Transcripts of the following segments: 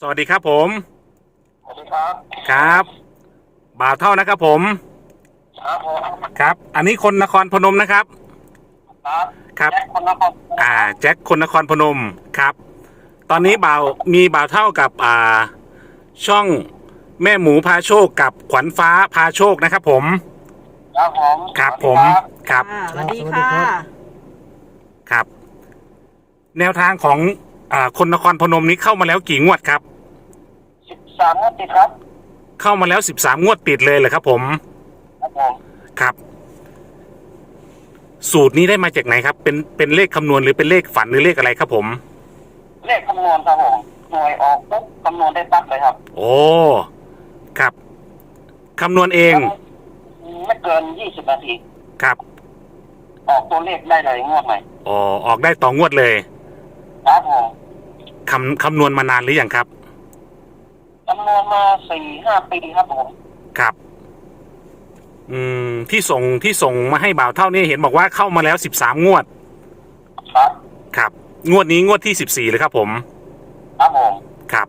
สวัสดีครับผม สวัสดีครับ ครับ บ่าวเท่านะครับผม ครับผมครับ อันนี้คนนครพนมนะครับ ครับครับแจ็คคนนครอ่า แจ็คคนนครพนมครับ ตอนนี้บ่าวมีบ่าวเท่ากับอ่า ช่องแม่หมูพาโชคกับขวัญฟ้าพาโชคนะครับผม ครับผมครับผสวัมสดีครับครับ อ่าสวัสดีสวัสดีค่ะครับครับ แนวทางของอ่าคนนครพนมนี้เข้ามาแล้วกี่งวดครับ สิบสามงวดติดครับ เข้ามาแล้ว13งวดติดเลยเหรอครับ ผม ครับผมครับ สูตรนี้ได้มาจากไหนครับ เป็นเป็นเลขคำนวณหรือเป็นเลขฝันหรือเลขอะไรครับผม เลขคำนวณครับผมหน่วยออกปุ๊บคำนวณได้ปั๊บเลยครับโอ้ครับคำนวณเองไม่เกินยี่สิบนาที ครับออกตัวเลขได้เลยงวดใหม่อ๋อออกได้ต่องวดเลยครับผมคำคำนวณมานานหรือยังครับ คำนวณมาสี่ห้าปีครับผม ครับ อืมที่ส่งที่ส่งมาให้บ่าวเท่านี่เห็นบอกว่าเข้ามาแล้วสิบสามงวด ครับ ครับ งวดนี้งวดที่สิบสี่เลยครับผม ครับผม ครับ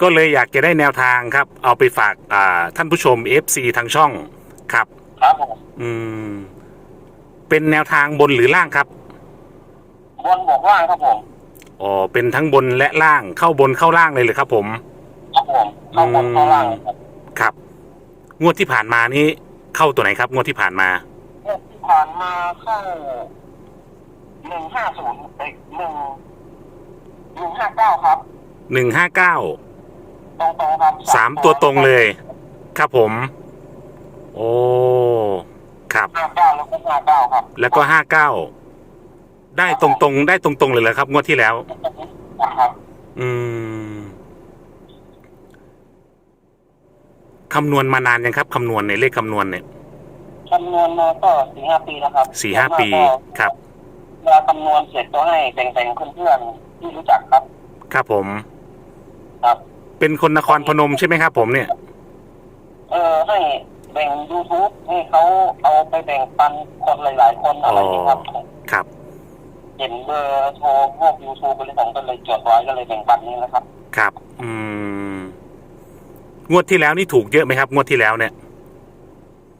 ก็เลยอยากจะได้แนวทางครับ เอาไปฝากอ่าท่านผู้ชม FC ทางช่อง ครับ ครับผม อืม เป็นแนวทางบนหรือล่างครับ บนบอกว่างครับผม อ๋อ เป็นทั้งบนและล่างเข้าบนเข้าล่างเลยเลยครับผมครับ ผมเข้าบนเข้าล่างครับครับ งวดที่ผ่านมานี้เข้าตัวไหนครับ งวดที่ผ่านมางวดที่ผ่านมาเข้าหนึ่งห้าศูนย์เอ้ยหนึ่งหนึ่งห้าเก้าครับหนึ่งห้าเก้าตรงตรงๆครับสามตัวตรงเลย ครับผม โอ้ครับห้าเก้าแล้วก็ห้าเก้าครับ แล้วก็ห้าเก้าได้ตรงๆได้ตรงๆเลยเหรอครับ งวดที่แล้วนะครับ อืม คำนวณมานานยังครับคำนวณในยเลขคำนวณเนี่ย คำนวณมาก็สี่ห้าปีแล้วครับสี่ห้าปีครับ เวลาคำนวณเสร็จก็ให้แบ่งๆเพื่อนๆที่รู้จักครับ ครับผม ครับ เป็นคนนครพนมใช่ไหมครับผมเนี่ย เออให้แบ่ง YouTube ให้เขาเอาไปแบ่งปันคนหลาย ๆ คนอะไรอย่างนี้ครับ ครับ เห็นเบอร์โทรพวก YouTube ไปเลยผมก็เลยจดไว้ก็เลยแบ่งปันนี่นะครับ ครับ อืม งวดที่แล้วนี่ถูกเยอะไหมครับ งวดที่แล้วเนี่ย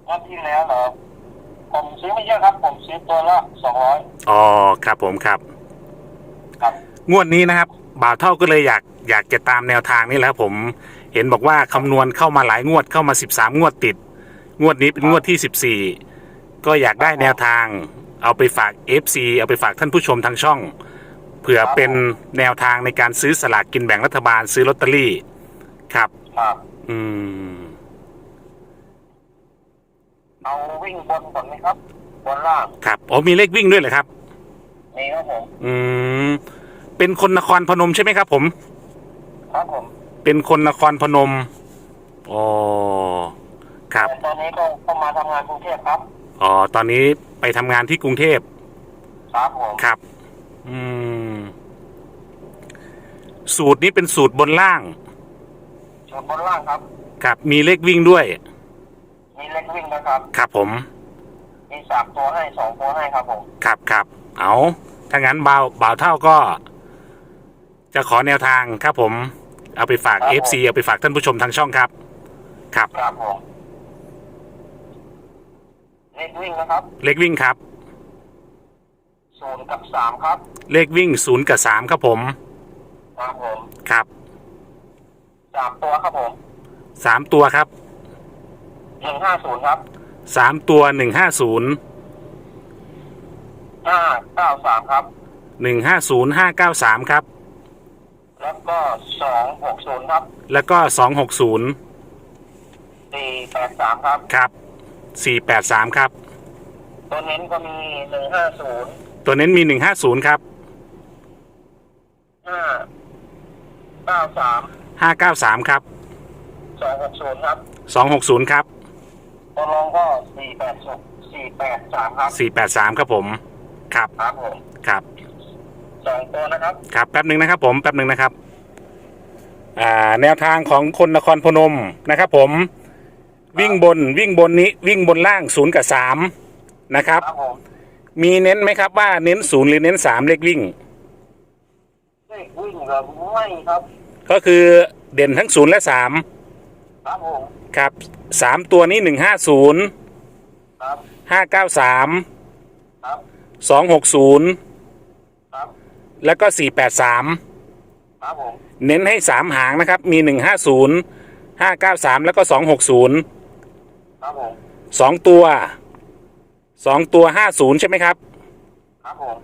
รอบที่แล้วเหรอผมซื้อไม่เยอะครับ ผมซื้อตัวละสองร้อยอ๋อครับผมครับ ครับ งวดนี้นะครับ บ่าวเท่าก็เลยอยากอยากจะตามแนวทางนี่แหละครับผม เห็นบอกว่าคำนวณเข้ามาหลายงวดเข้ามาสิบสามงวดติด งวดนี้เป็นงวดที่สิบสี่ก็อยากได้แนวทาง เอาไปฝาก FC เอาไปฝากท่านผู้ชมทางช่อง เผื่อเป็นแนวทางในการซื้อสลากกินแบ่งรัฐบาลซื้อลอตเตอรี่ ครับ ครับ อืม เอาวิ่งบนก่อนไหมครับ บนล่าง ครับอ๋อมีเลขวิ่งด้วยเหรอครับ นี่ครับผม อืม เป็นคนนครพนมใช่ไหมครับ ผม ครับผมเป็นคนนครพนมอ๋อครับ แต่ตอนนี้ก็เข้ามาทำงานกรุงเทพครับ อ๋อ ตอนนี้ไปทำงานที่กรุงเทพครับผม ครับ อืม สูตรนี้เป็นสูตรบนล่างชุด บนล่างครับ ครับมีเลขวิ่งด้วย มีเล็กวิ่งนะครับ ครับผม มีสามตัวให้สองตัวให้ครับผมครับครับเอาถ้างั้นบ่าวบ่าวเท่าก็ จะขอแนวทางครับผม เอาไปฝาก FC เอาไปฝากท่านผู้ชมทางช่องครับ ครับครับผมเล็กวิ่งนะครับเลขวิ่งครับ ศูนย์กับสามครับเลขวิ่งศูนย์กับสามครับผม ครับผม ครับ สามตัวครับผมสามตัวครับหนึ่งห้าศูนย์ครับสามตัวหนึ่งห้าศูนย์ห้าเก้าสามครับ หนึ่งห้าศูนย์ห้าเก้าสามครับ แล้วก็สองหกศูนย์ครับแล้วก็สองหกศูนย์สี่แปดสามครับ ครับสี่แปดสามครับ ตัวเน้นก็มีหนึ่งห้าศูนย์ตัวเน้นมีหนึ่งห้าศูนย์ครับห้าเก้าสาม ห้าเก้าสามครับสองหกศูนย์ครับสองหกศูนย์ครับตัวรองก็สี่แปดสี่แปดสามครับสี่แปดสามครับผม ครับครับผมครับสองตัวนะครับ ครับแป๊บหนึ่งนะครับผมแป๊บหนึ่งนะครับ อ่า แนวทางของคนนครพนมนะครับ ผม วิ่งบนวิ่งบนนี้วิ่งบนล่างศูนย์กับสามนะครับ ครับผมมีเน้นไหมครับว่าเน้นศูนย์หรือเน้นสามเลขวิ่ง เลขวิ่งเหรอไม่ครับ ก็คือเด่นทั้งศูนย์และสามครับผมครับสามตัวนี้หนึ่งห้าศูนย์ครับห้าเก้าสามครับสองหกศูนย์ครับแล้วก็สี่แปดสามครับผมเน้นให้สามหางนะครับ มีหนึ่งห้าศูนย์ห้าเก้าสามแล้วก็สองหกศูนย์ครับผมสองตัวสองตัวห้าศูนย์ใช่ไหมครับครับผม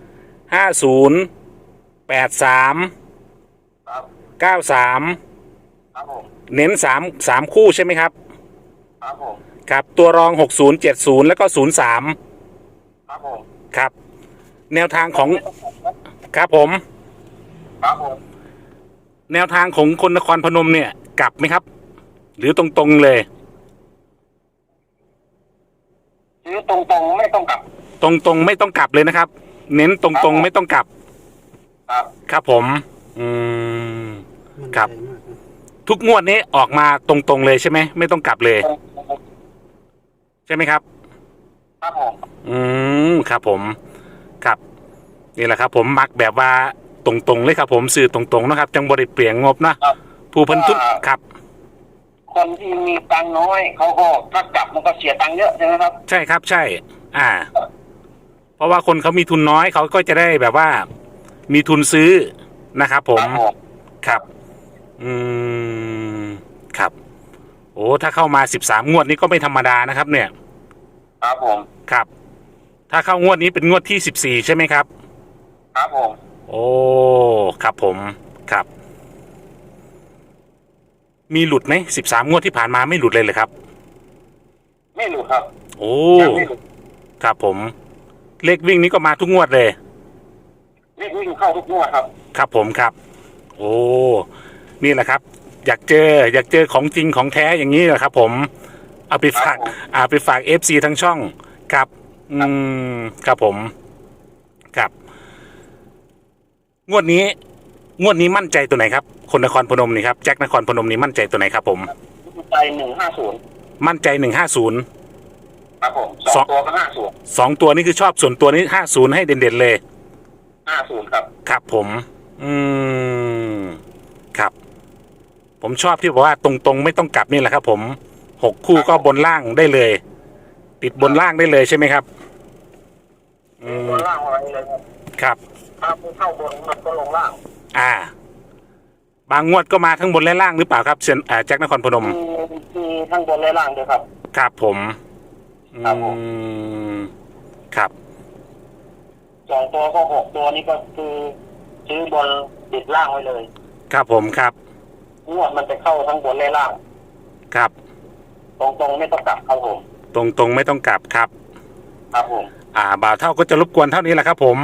ห้าศูนย์แปดสามครับ เก้าสามครับผมเน้นสามสามคู่ใช่ไหมครับ ครับผมครับตัวรองหกศูนย์เจ็ดศูนย์แล้วก็ศูนย์สามครับผมครับ แนวทางของครับผม ครับผมแนวทางของคนนครพนมเนี่ย กลับไหมครับ หรือตรงๆเลย ซื้อตรงๆไม่ต้องกลับตรงๆไม่ต้องกลับเลยนะครับ เน้นตรงๆไม่ต้องกลับ ครับ ครับผม อืม มั่นครับใจมากนะทุกงวดนี้ออกมาตรงๆเลยใช่ไหมไม่ต้องกลับเลย ใช่ไหมครับ ครับผมอืมครับผมครับนี่แหละครับ ผมมักแบบว่าตรงๆเลยครับ ผมสื่อตรงๆนะครับ จังบริเปลี่ยงงบนะครับผู้เพันทุกครับ คนที่มีตังค์น้อยเขาก็ถ้ากลับมันก็เสียตังค์เยอะใช่ไหมครับ ใช่ครับ ใช่ อ่า เพราะว่าคนเขามีทุนน้อยเขาก็จะได้แบบว่า มีทุนซื้อนะครับ ผมครับผมครับ อืม ครับ โอ้ถ้าเข้ามาสิบสามงวดนี้ก็ไม่ธรรมดานะครับ เนี่ย ครับผม ครับ ถ้าเข้างวดนี้เป็นงวดที่สิบสี่ใช่ไหมครับ ครับผม โอ้ ครับผม ครับ มีหลุดไหมสิบสามงวดที่ผ่านมาไม่หลุดเลยเลยครับ ไม่หลุดครับ โอ้ ยังไม่หลุดครับผม เลขวิ่งนี้ก็มาทุกงวดเลย เลขวิ่งเข้าทุกงวดครับ ครับผมครับ โอ้ นี่แหละครับ อยากเจออยากเจอของจริงของแท้อย่างนี้แหละครับ ผมเอาไปฝากครับผมเอาไปฝากเอฟซีทั้งช่องครับ อืมครับผม ครับ งวดนี้ งวดนี้มั่นใจตัวไหนครับ คนนครพนมนี่ครับแจ็คนครพนมนี่มั่นใจตัวไหนครับผมใจหนึ่งห้าศูนย์มั่นใจหนึ่งห้าศูนย์ครับผมสสอองงตัวก็ห้าศูนย์สองตัวนี้คือชอบส่วนตัวนี้ห้าศูนย์ให้เด่นๆเลยห้าศูนย์ครับ ครับผม อืมครับ ผมชอบที่บอกว่าตรงๆ ไม่ต้องกลับนี่แหละครับผมหกคู่ก็บนล่างได้เลย ติดบนล่างได้เลยใช่ไหมครับ อืมบนล่างอะไรเลยครับครับ ถ้าไม่เข้าบนมันก็ลงล่างอ่า บางงวดก็มาทั้งบนและล่างหรือเปล่าครับเชนอ่าแจ็คนครพนม มีมีทั้งบนและล่างด้วยครับ ครับผมครับผม อืมครับ สองตัวก็หกตัวนี้ก็คือซื้อบนติดล่างไว้เลย ครับผมครับ งวดมันจะเข้าทั้งบนและล่าง ครับ ตรงๆไม่ต้องกลับครับผมตรงๆไม่ต้องกลับครับ ครับผมอ่าบ่าวเท่าก็จะรบกวนเท่านี้แหละครับ ผม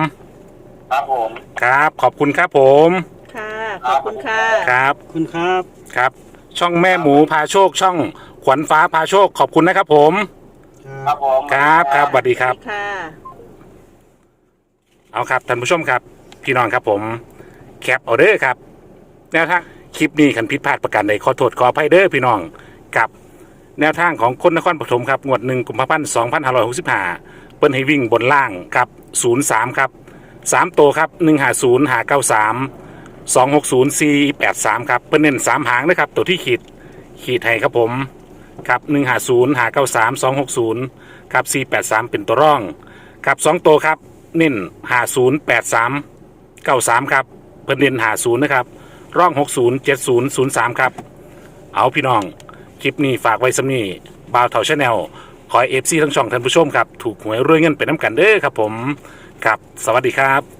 ครับผมครับ ขอบคุณครับผม ค่ะ ขอบคุณค่ะ ครับขอบคุณครับ ครับ ช่องแม่หมูพาโชคช่องขวัญฟ้าพาโชคขอบคุณนะครับผม ครับผมครับครับสวัสดีครับ ค่ะ เอาครับท่านผู้ชมครับ พี่น้องครับผม แคปออเดอร์ครับแนวทาง คลิปนี้ขันผิดพลาดประการใดขอโทษขออภัยเด้อพี่น้องกับแนวทางของคนนครปฐมครับงวดหนึ่งกุมภาพันธ์สองพันห้าร้อยหกสิบห้าเปิ้นให้วิ่งบนล่างครับศูนย์สามครับสามตัวครับหนึ่งหาศูนย์หาเก้าสามสองหกศูนย์สี่แปดสามครับเปิ้นเน้นสามหางนะครับตัวที่ขีดขีดให้ครับผมครับหนึ่งหาศูนย์หาเก้าสามสองหกศูนย์ครับสี่แปดสามเป็นตัวร่องครับสองตัวครับเน้นหาศูนย์แปดสามเก้าสามครับเพิ่นเน้นหาศูนย์นะครับ ร่องหกศูนย์เจ็ดศูนย์ศูนย์สามครับ เอาพี่น้อง คลิปนี้ฝากไว้สำนีบาวเถาชาแนลขอเอฟซีทั้งช่องท่านผู้ชมครับ ถูกหวยรวยเงินไปน้ำกันเด้อครับผมครับ สวัสดีครับ